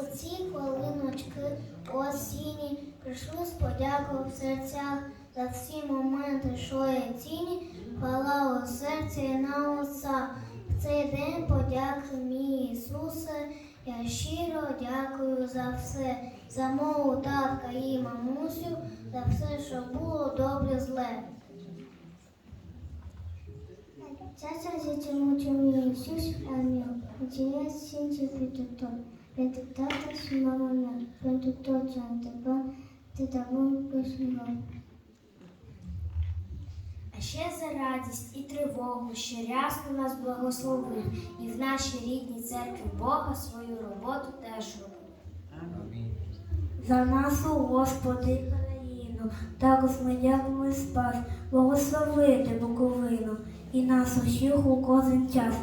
У ці хвилиночки осінні прийшли з подякою в серцях за всі моменти, що є ціні, хвала у серці і на устах. В цей день подяки мій Ісусе, я щиро дякую за все, за мову татка і мамусю, за все, що було добре зле. Ceea ce zice mulțumim Iisus al meu, mulțumesc sincer pentru tot, și mama mea, pentru tot ce a întâmplat, atâta bun cât și rău. А ще за радість і тривогу, що рясно нас благословив, і в нашій рідній церкві Бога свою роботу теж робив. За нашу Господи країну, також ми дякуємо спас, благословити Буковину і нас усіх у кожен час.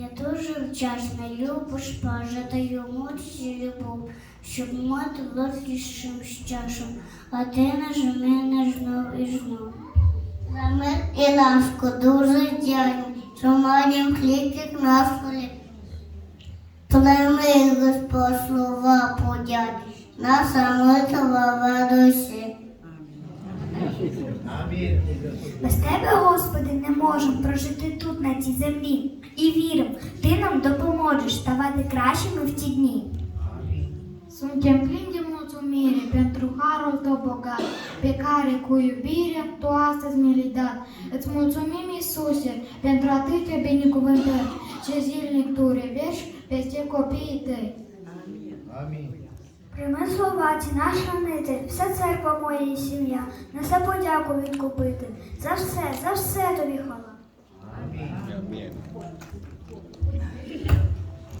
Я дуже вдячна, любиш, жадаю моці любов, щоб мати владнішим чашем, а ти наш мене знов і знов. За мир і ласку дуже дякую, що маємо хлібчик на столі. Племи Господь слова подяки, наша молитва в душі. Без тебе, Господи, не можемо прожити тут, на землі. І віримо, Ти нам допоможеш ставати кращими в ті dni. Suntem plini de mulțumire pentru harul tău bogat, pe care cu iubire tu astăzi mi-l dat. Îți mulțumim, Iisuse, pentru atâtea binecuvântări ce zilnic tu revești peste copiii tăi. Амінь. Прийми слова ці наш хранитель, вся церква моя і сім'я, несе подяку відкупити. За все, за все тобі хвала. Амінь. Amen.